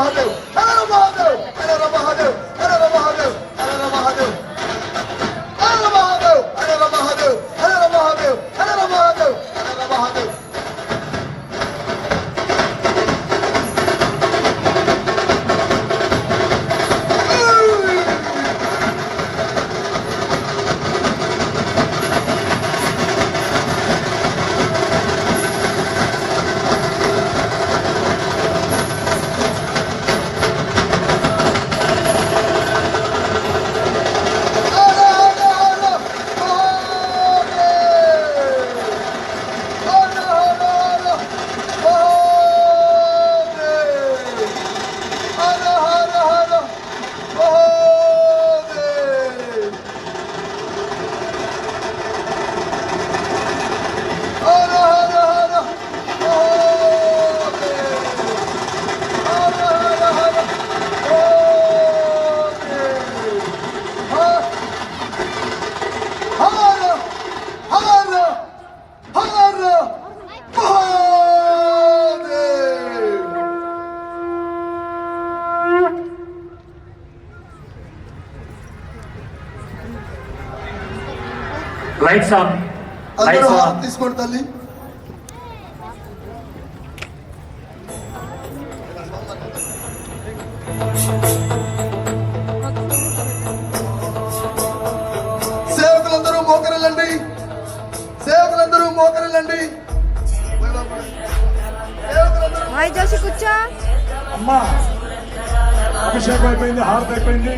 Mahadev, Helena Mahadev, Helena Mahadev, Helena Mahadev, Helena Mahadev. Helena Mahadev, Helena Mahadev, Helena Mahadev, Helena Mahadev, Helena Mahadev. Lights on lights తీసుకోండి తల్లి. సేవకులందరూ మోకరిల్లండి. సేవకులందరూ మోకరిల్లండి. సేవకులందరూ hi Joshi కూర్చో. అమ్మా అభిషేకం అయిపోయింది హారతి అయిపోయింది.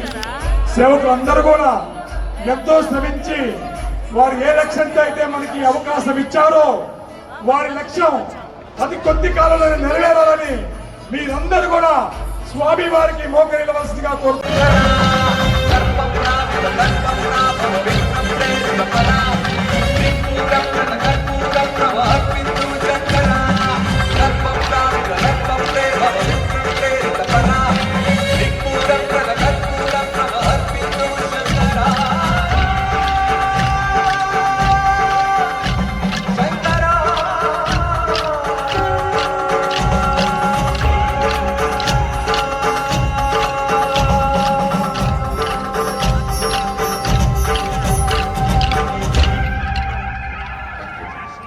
సేవకులు అందరూ కూడా ఎంతో శ్రమించి వారు ఏ లక్ష్యంతో అయితే మనకి అవకాశం ఇచ్చారో వారి లక్ష్యం అతి కొద్ది కాలంలో నెరవేరాలని మీరందరూ కూడా స్వామి వారికి మోకరిల్లవలసిందిగా కోరుతున్నారు